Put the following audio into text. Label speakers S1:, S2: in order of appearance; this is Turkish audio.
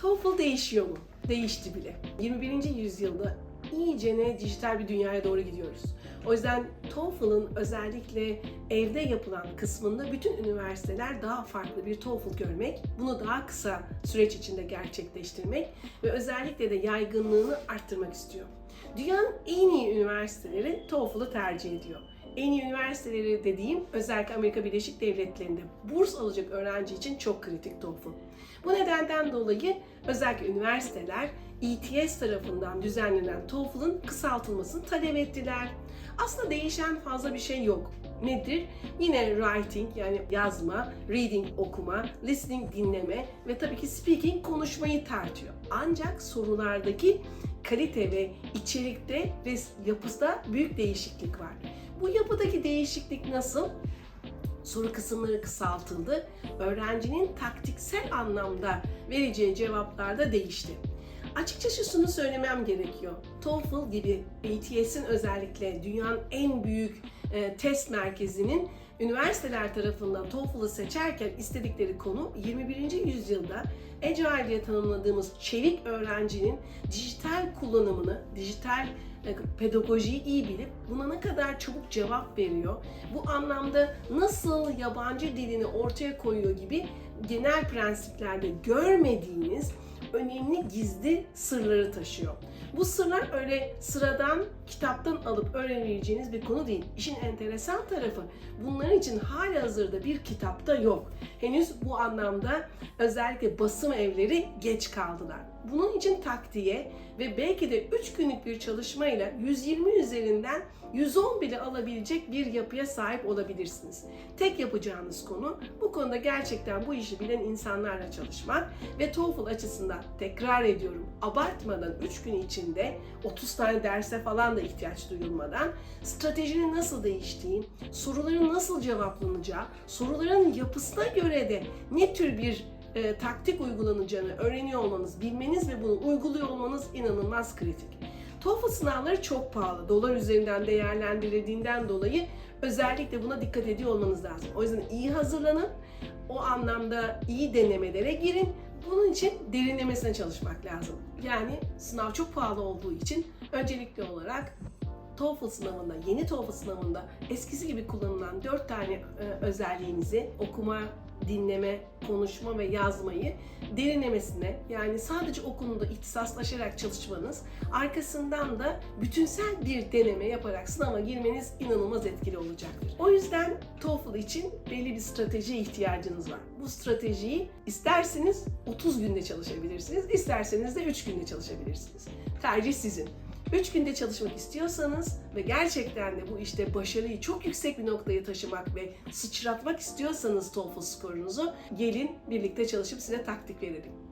S1: TOEFL değişiyor mu? Değişti bile. 21. yüzyılda iyicene dijital bir dünyaya doğru gidiyoruz. O yüzden TOEFL'ın özellikle evde yapılan kısmında bütün üniversiteler daha farklı bir TOEFL görmek, bunu daha kısa süreç içinde gerçekleştirmek ve özellikle de yaygınlığını arttırmak istiyor. Dünyanın en iyi üniversiteleri TOEFL'ı tercih ediyor. En iyi üniversiteleri dediğim özellikle Amerika Birleşik Devletleri'nde burs alacak öğrenci için çok kritik TOEFL. Bu nedenden dolayı özellikle üniversiteler ETS tarafından düzenlenen TOEFL'ın kısaltılmasını talep ettiler. Aslında değişen fazla bir şey yok. Nedir? Yine writing yani yazma, reading okuma, listening dinleme ve tabii ki speaking konuşmayı tartıyor. Ancak sorulardaki kalite ve içerikte ve yapıda büyük değişiklik var. Bu yapıdaki değişiklik nasıl? Soru kısımları kısaltıldı. Öğrencinin taktiksel anlamda vereceği cevaplar da değişti. Açıkçası şunu söylemem gerekiyor. TOEFL gibi ATS'in özellikle dünyanın en büyük e, test merkezinin üniversiteler tarafından TOEFL'ı seçerken istedikleri konu 21. yüzyılda Agile diye tanımladığımız çevik öğrencinin dijital kullanımını, dijital e, pedagojiyi iyi bilip buna ne kadar çabuk cevap veriyor, bu anlamda nasıl yabancı dilini ortaya koyuyor gibi genel prensiplerde görmediğiniz önemli gizli sırları taşıyor. Bu sırlar öyle sıradan kitaptan alıp öğrenebileceğiniz bir konu değil. İşin enteresan tarafı bunların için hali hazırda bir kitapta yok. Henüz bu anlamda özellikle basım evleri geç kaldılar. Bunun için taktiğe ve belki de 3 günlük bir çalışmayla 120 üzerinden 110 bile alabilecek bir yapıya sahip olabilirsiniz. Tek yapacağınız konu bu konuda gerçekten bu işi bilen insanlarla çalışmak ve TOEFL açısından tekrar ediyorum abartmadan 3 gün içinde 30 tane derse falan da ihtiyaç duyulmadan stratejinin nasıl değiştiği, soruların nasıl cevaplanacağı, soruların yapısına göre de ne tür bir e, taktik uygulanacağını öğreniyor olmanız, bilmeniz ve bunu uyguluyor olmanız inanılmaz kritik. TOEFL sınavları çok pahalı. Dolar üzerinden değerlendirildiğinden dolayı özellikle buna dikkat ediyor olmanız lazım. O yüzden iyi hazırlanın. O anlamda iyi denemelere girin. Bunun için derinlemesine çalışmak lazım. Yani sınav çok pahalı olduğu için öncelikli olarak TOEFL sınavında, yeni TOEFL sınavında eskisi gibi kullanılan 4 tane e, özelliğinizi okuma, dinleme, konuşma ve yazmayı derinlemesine yani sadece o konuda ihtisaslaşarak çalışmanız arkasından da bütünsel bir deneme yaparak sınava girmeniz inanılmaz etkili olacaktır. O yüzden TOEFL için belli bir stratejiye ihtiyacınız var. Bu stratejiyi isterseniz 30 günde çalışabilirsiniz, isterseniz de 3 günde çalışabilirsiniz. Tercih sizin. 3 günde çalışmak istiyorsanız ve gerçekten de bu işte başarıyı çok yüksek bir noktaya taşımak ve sıçratmak istiyorsanız TOEFL skorunuzu gelin birlikte çalışıp size taktik verelim.